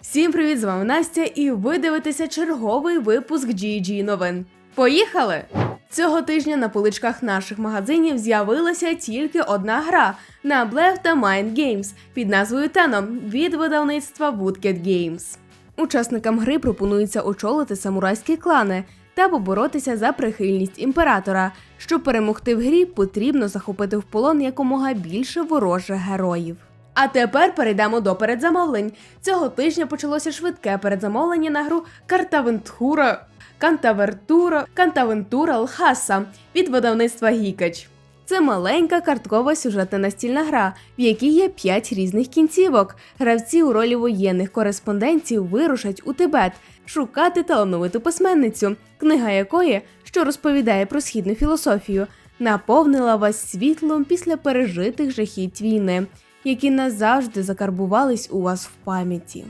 Всім привіт, з вами Настя, і ви дивитеся черговий випуск GG новин. Поїхали! Цього тижня на поличках наших магазинів з'явилася тільки одна гра на Blef та Mind Games під назвою Теном від видавництва Woodcat Games. Учасникам гри пропонується очолити самурайські клани та поборотися за прихильність імператора. Щоб перемогти в грі, потрібно захопити в полон якомога більше ворожих героїв. А тепер перейдемо до передзамовлень. Цього тижня почалося швидке передзамовлення на гру Картавентура Кантавертура Кантавентура Лхаса від видавництва Гікач. Це маленька карткова сюжетна настільна гра, в якій є п'ять різних кінцівок. Гравці у ролі воєнних кореспондентів вирушать у Тибет шукати талановиту письменницю, книга якої, що розповідає про східну філософію, наповнила вас світлом після пережитих жахіть війни, які назавжди закарбувались у вас в пам'яті.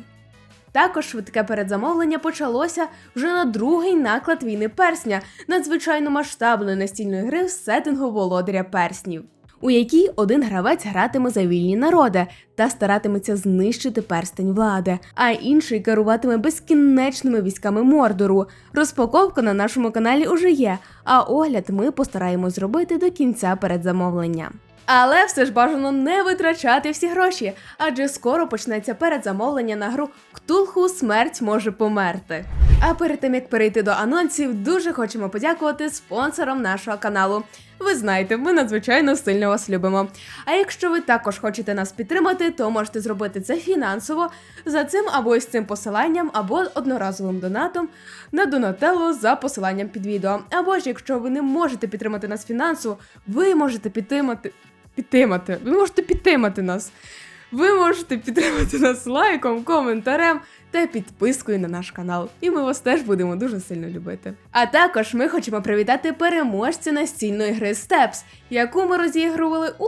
Також швидке передзамовлення почалося вже на другий наклад війни персня, надзвичайно масштабної настільної гри в сеттингу володаря перснів, у якій один гравець гратиме за вільні народи та старатиметься знищити перстень влади, а інший керуватиме безкінечними військами Мордору. Розпаковка на нашому каналі уже є, а огляд ми постараємось зробити до кінця передзамовлення. Але все ж бажано не витрачати всі гроші, адже скоро почнеться передзамовлення на гру Ктулху Смерть може померти. А перед тим як перейти до анонсів, дуже хочемо подякувати спонсорам нашого каналу. Ви знаєте, ми надзвичайно сильно вас любимо. А якщо ви також хочете нас підтримати, то можете зробити це фінансово за цим або із цим посиланням, або одноразовим донатом на Донателло за посиланням під відео. Або ж якщо ви не можете підтримати нас фінансово, ви можете підтримати. Підтримати. Ви можете підтримати нас. Ви можете підтримати нас лайком, коментарем та підпискою на наш канал. І ми вас теж будемо дуже сильно любити. А також ми хочемо привітати переможця настільної гри Steps, яку ми розігрували у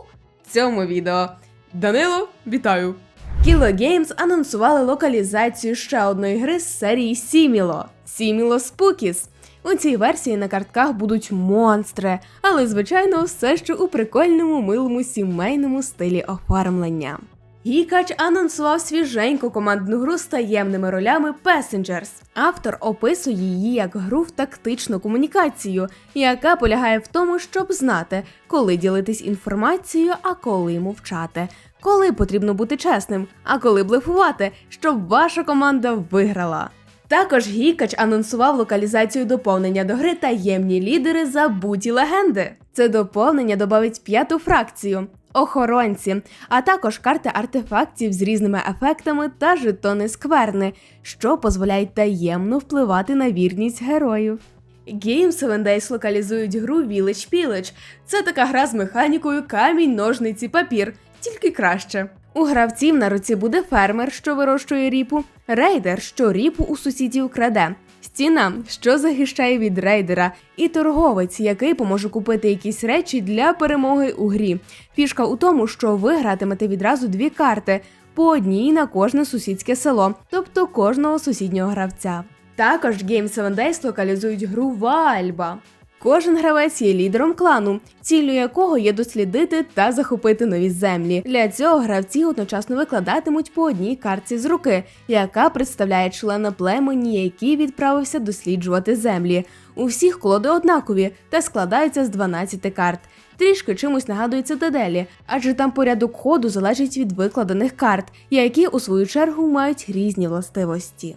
цьому відео. Данило, вітаю! Kilo Games анонсували локалізацію ще одної гри з серії Сіміло Сіміло Spookies. У цій версії на картках будуть монстри, але звичайно все ще у прикольному милому сімейному стилі оформлення. Гікач анонсував свіженьку командну гру з таємними ролями Passengers. Автор описує її як гру в тактичну комунікацію, яка полягає в тому, щоб знати, коли ділитись інформацією, а коли мовчати, коли потрібно бути чесним, а коли блефувати, щоб ваша команда виграла. Також Гікач анонсував локалізацію доповнення до гри таємні лідери забуті легенди. Це доповнення додавить п'яту фракцію охоронці, а також карти артефактів з різними ефектами та жетони скверни, що дозволяють таємно впливати на вірність героїв. Game 7 Days локалізують гру Village Pillage. Це така гра з механікою камінь, ножниці, папір, тільки краще. У гравців на руці буде фермер, що вирощує ріпу, рейдер, що ріпу у сусідів краде, стіна, що захищає від рейдера, і торговець, який поможе купити якісь речі для перемоги у грі. Фішка у тому, що ви гратимете відразу дві карти по одній на кожне сусідське село, тобто кожного сусіднього гравця. Також Game 7 Days локалізують гру Вальба. Кожен гравець є лідером клану, ціллю якого є дослідити та захопити нові землі. Для цього гравці одночасно викладатимуть по одній картці з руки, яка представляє члена племені, який відправився досліджувати землі. У всіх колоди однакові та складаються з 12 карт. Трішки чимось нагадує цитаделі, адже там порядок ходу залежить від викладених карт, які у свою чергу мають різні властивості.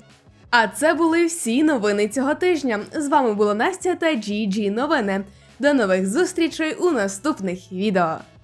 А це були всі новини цього тижня. З вами була Настя та GG Новини. До нових зустрічей у наступних відео.